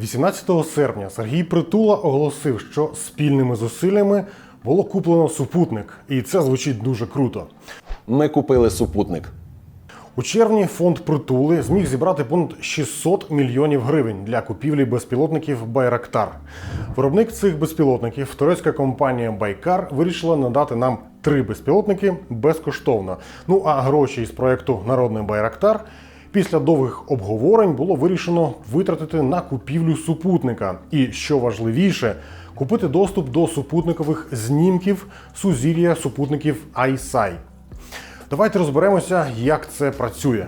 18 серпня Сергій Притула оголосив, що спільними зусиллями було куплено супутник, і це звучить дуже круто. Ми купили супутник. У червні фонд притули зміг зібрати понад 600 мільйонів гривень для купівлі безпілотників Байрактар. Виробник цих безпілотників, турецька компанія Байкар, вирішила надати нам три безпілотники безкоштовно. Ну а гроші із проекту Народний Байрактар після довгих обговорень було вирішено витратити на купівлю супутника. І що важливіше, купити доступ до супутникових знімків сузір'я супутників ISI. Давайте розберемося, як це працює.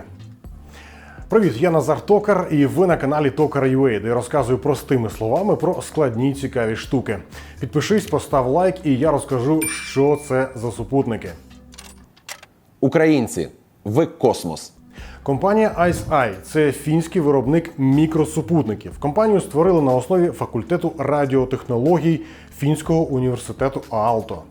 Привіт, я Назар Токар, і ви на каналі Токар.ua, де я розказую простими словами про складні цікаві штуки. Підпишись, постав лайк, і я розкажу, що це за супутники. Українці, ви космос. Компанія IceEye – це фінський виробник мікросупутників. Компанію створили на основі факультету радіотехнологій Фінського університету Аалто.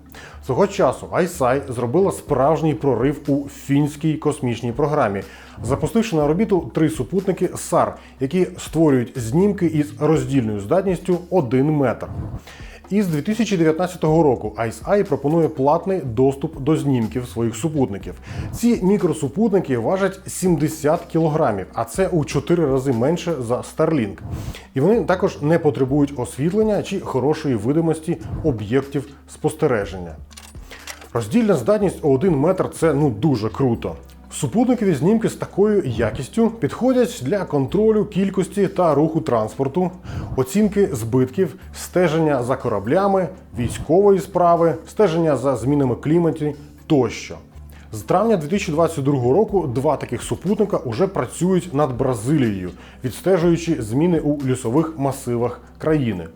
Свого часу IceEye зробила справжній прорив у фінській космічній програмі, запустивши на орбіту три супутники SAR, які створюють знімки із роздільною здатністю 1 метр. Із 2019 року IceEye пропонує платний доступ до знімків своїх супутників. Ці мікросупутники важать 70 кілограмів, а це у 4 рази менше за Starlink. І вони також не потребують освітлення чи хорошої видимості об'єктів спостереження. Роздільна здатність у 1 метр це ну дуже круто. Супутникові знімки з такою якістю підходять для контролю кількості та руху транспорту, оцінки збитків, стеження за кораблями, військової справи, стеження за змінами кліматі тощо. З травня 2022 року два таких супутника уже працюють над Бразилією, відстежуючи зміни у лісових масивах країни.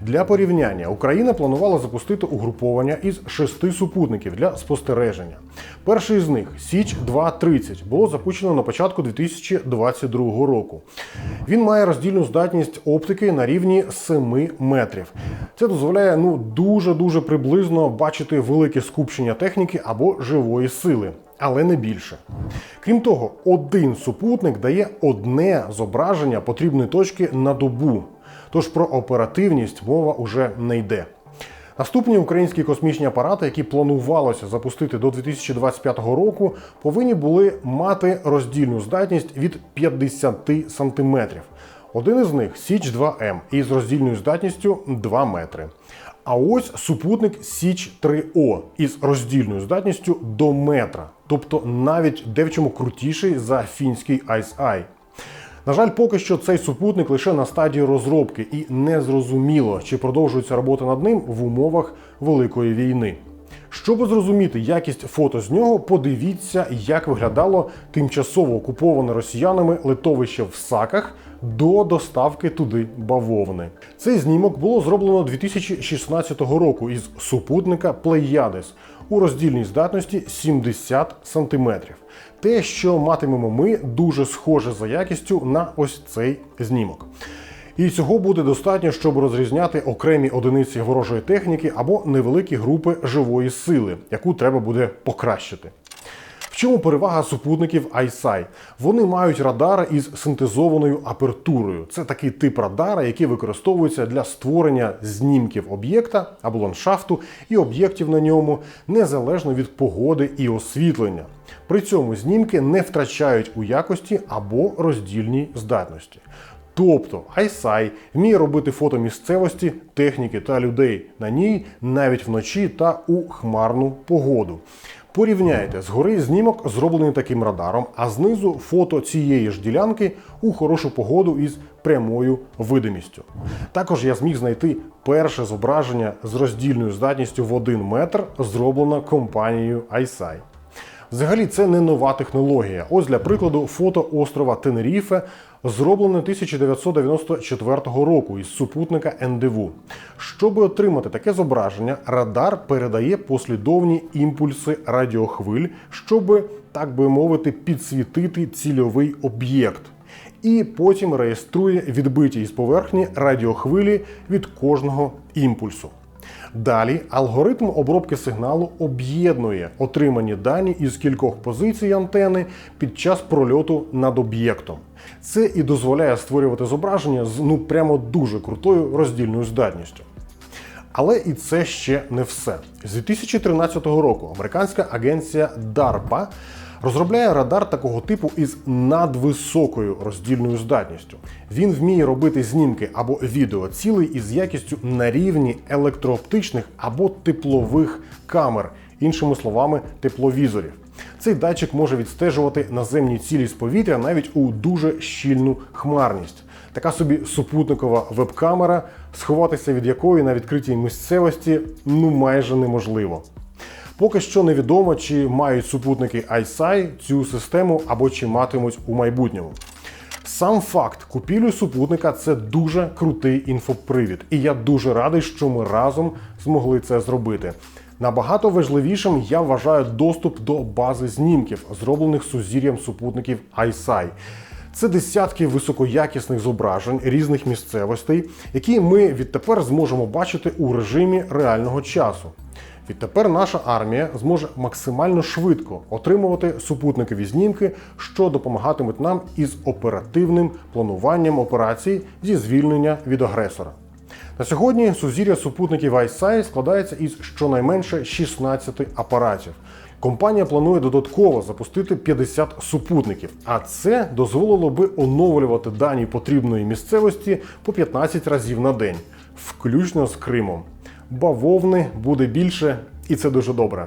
Для порівняння Україна планувала запустити угруповання із шести супутників для спостереження. Перший з них Січ 230 було запущено на початку 2022 року. Він має роздільну здатність оптики на рівні 7 метрів. Це дозволяє ну дуже дуже приблизно бачити велике скупчення техніки або живої сили. Але не більше. Крім того, один супутник дає одне зображення потрібної точки на добу. Тож про оперативність мова уже не йде. Наступні українські космічні апарати, які планувалося запустити до 2025 року, повинні були мати роздільну здатність від 50 сантиметрів. Один із них Січ 2М із роздільною здатністю 2 метри. А ось супутник Січ 3О із роздільною здатністю до метра, тобто навіть де в чому крутіший за фінський IceEye. На жаль, поки що цей супутник лише на стадії розробки, і не зрозуміло, чи продовжується робота над ним в умовах великої війни. Щоб зрозуміти якість фото з нього, подивіться, як виглядало тимчасово окуповане росіянами литовище в Саках до доставки туди бавовни. Цей знімок було зроблено 2016 року із супутника Плеядес у роздільній здатності 70 см. Те, що матимемо ми, дуже схоже за якістю на ось цей знімок. І цього буде достатньо, щоб розрізняти окремі одиниці ворожої техніки або невеликі групи живої сили, яку треба буде покращити. В чому перевага супутників ISI? Вони мають радари із синтезованою апертурою. Це такий тип радара, який використовується для створення знімків об'єкта або ландшафту і об'єктів на ньому незалежно від погоди і освітлення. При цьому знімки не втрачають у якості або роздільній здатності. Тобто ISI вміє робити фото місцевості, техніки та людей на ній навіть вночі та у хмарну погоду. Порівняйте, згори знімок зроблений таким радаром, а знизу фото цієї ж ділянки у хорошу погоду із прямою видимістю. Також я зміг знайти перше зображення з роздільною здатністю в 1 метр, зроблено компанією ISI. Взагалі, це не нова технологія. Ось для прикладу фото острова Тенеріфе зроблене 1994 року із супутника НДВ. Щоб отримати таке зображення, радар передає послідовні імпульси радіохвиль, щоб, так би мовити, підсвітити цільовий об'єкт. І потім реєструє відбиті із поверхні радіохвилі від кожного імпульсу. Далі алгоритм обробки сигналу об'єднує отримані дані із кількох позицій антени під час прольоту над об'єктом. Це і дозволяє створювати зображення з ну прямо дуже крутою роздільною здатністю. Але і це ще не все. З 2013 року американська агенція DARPA розробляє радар такого типу із надвисокою роздільною здатністю. Він вміє робити знімки або відео цілий із якістю на рівні електрооптичних або теплових камер, іншими словами, тепловізорів. Цей датчик може відстежувати наземні цілі з повітря навіть у дуже щільну хмарність. Така собі супутникова веб-камера, сховатися від якої на відкритій місцевості ну майже неможливо. Поки що невідомо, чи мають супутники ISI цю систему або чи матимуть у майбутньому. Сам факт купівлі супутника це дуже крутий інфопривід, і я дуже радий, що ми разом змогли це зробити. Набагато важливішим я вважаю доступ до бази знімків, зроблених сузір'ям супутників ISI. Це десятки високоякісних зображень різних місцевостей, які ми відтепер зможемо бачити у режимі реального часу. Відтепер наша армія зможе максимально швидко отримувати супутникові знімки, що допомагатимуть нам із оперативним плануванням операцій зі звільнення від агресора. На сьогодні сузір'я супутників ISI складається із щонайменше 16 апаратів. Компанія планує додатково запустити 50 супутників, а це дозволило би оновлювати дані потрібної місцевості по 15 разів на день, включно з Кримом. Бавовни буде більше, і це дуже добре.